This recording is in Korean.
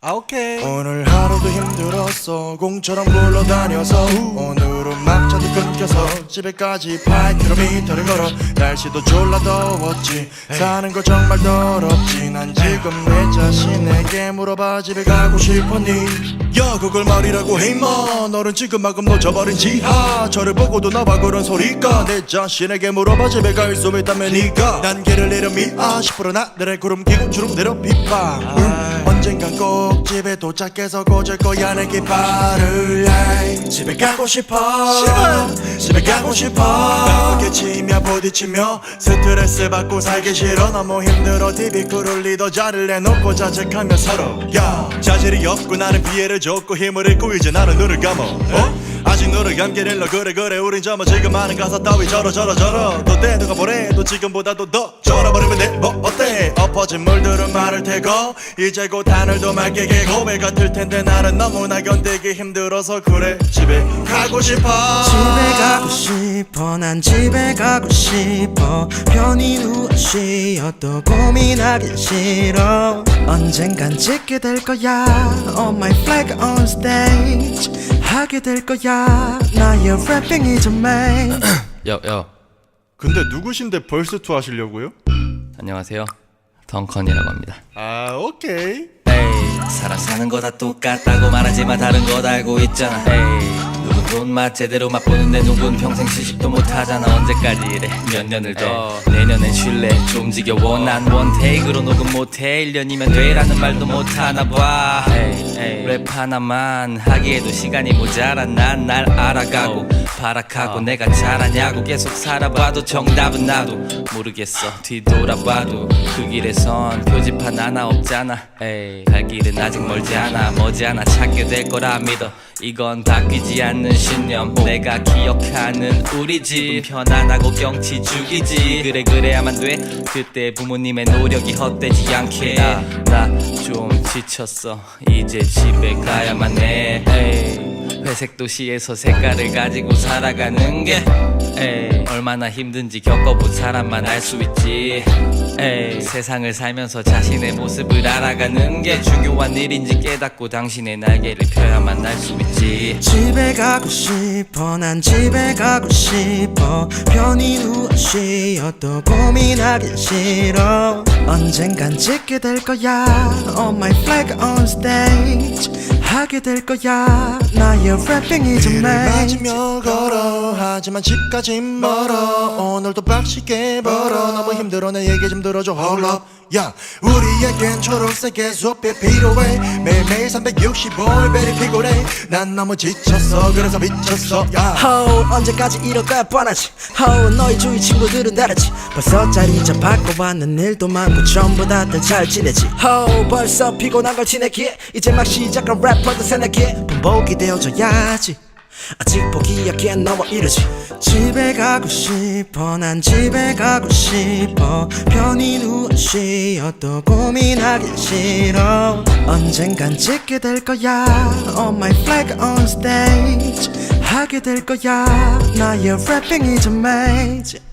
아 오케이. 오늘 하루도 힘들었어. 공처럼 굴러다녀서. 오늘은 막차도 끊겨서. 집에까지 8km를 걸어. 날씨도 졸라 더웠지. 사는 거 정말 더럽지. 난 지금 내 자신에게 물어봐. 집에 가고 싶었니 야 그걸 말이라고 해 임마. 너는 지금 막음 놓쳐버린 지하. 저를 보고도 나와 그런 소리가. 내 자신에게 물어봐 집에 갈 수 있다면 니가 단계를 내려 미아 10% 나들의 구름 기고 주름 내려 음, 언젠간 꼭 집에 도착해서 꽂을 거야 내 깃발을. 집에 가고 싶어. 집에 가고 싶어. 치며 부딪히며 스트레스 받고 살기 싫어 너무 힘들어 TV 쿨을 리더 자를 내놓고 자책하며 서로 야 자질이 없고 나는 피해를 줬고 힘을 잃고 이제 나는 눈을 감어 어? 눈을 감게 될러 그래 그래 우린 저뭐 지금 하는 가사 따위 저러 저러 저러 또 때 누가 뭐래도 지금보다도 더 저러버리면 돼. 뭐 어때? 엎어진 물들은 마를 테고 이제 곧 하늘도 맑게 개고 왜 같을 텐데 나는 너무나 견디기 힘들어서 그래. 집에 가고 싶어. 집에 가고 싶어. 난 집에 가고 싶어. 편히 누워 쉬어도 고민하기 싫어. 언젠간 찍게 될 거야. On my flag on stage. 하게 될 거야 나의 is a main 여여. 근데 누구신데 벌스 투 하시려고요? 안녕하세요. 덩컨이라고 합니다. 아 오케이. 에이 살아 사는 거 다 똑같다고 말하지만 다른 거 다 알고 있잖아. 에이 누군 돈맛 제대로 맛보는데 누군 평생 시식도 못 하잖아. 언제까지 이래? 몇 년을 더? 내년엔 쉴래? 좀 지겨워. 난 원테이크로 녹음 못해. 1년이면 돼라는 말도 못 하나 봐. 에이, 에이, 랩 하나만 하기에도 시간이 모자라. 난 날 알아가고 발악하고 내가 잘하냐고 계속 살아봐도 정답은 나도 모르겠어. 뒤돌아봐도 그 길에선 표지판 하나 없잖아. 에이, 갈 길은 아직 멀지 않아. 머지않아 찾게 될 거라 믿어. 이건 바뀌지 않는 신념. 내가 기억하는 우리 집. 편안하고 경치 죽이지. 그래 그래야만 돼. 그때 부모님의 노력이 헛되지 않게. 나 좀 지쳤어. 이제 집에 가야만 해 회색 도시에서 색깔을 가지고 살아가는 게 에이, 얼마나 힘든지 겪어본 사람만 알 수 있지. 에이, 세상을 살면서 자신의 모습을 알아가는 게 중요한 일인지 깨닫고 당신의 날개를 펴야만 알 수 있지. 집에 가고 싶어 난 집에 가고 싶어. 편히 누워 쉬어도 고민하기 싫어. 언젠간 찍게 될 거야. On my flag on stage. 하게 될 거야. 나의 길을 main 맞으며 걸어. 하지만 집까지 멀어. 오늘도 빡시게 벌어. 너무 힘들어. 내 얘기 좀 들어줘. Up 야 우리에겐 초록색의 숲이 필요해. 매일매일 365일 매일 피곤해. 난 너무 지쳤어. 그래서 미쳤어. 야. 호 언제까지 이럴까 뻔하지. 호 너희 주위 친구들은 다르지. 벌써 자리 좀 바꿔봤는 일도 많고 전부 다들 잘 지내지. 호 벌써 피곤한 걸 티내기에 이제 막 시작한 래퍼들 새내기에 반복이 되어져야지 아직 포기하기엔 너무 이르지. 집에 가고 싶어 난 집에 가고 싶어. 편히 누워 쉬어도 고민하기 싫어. 언젠간 찍게 될 거야. On my flag on stage. 하게 될 거야. 나의 is a maze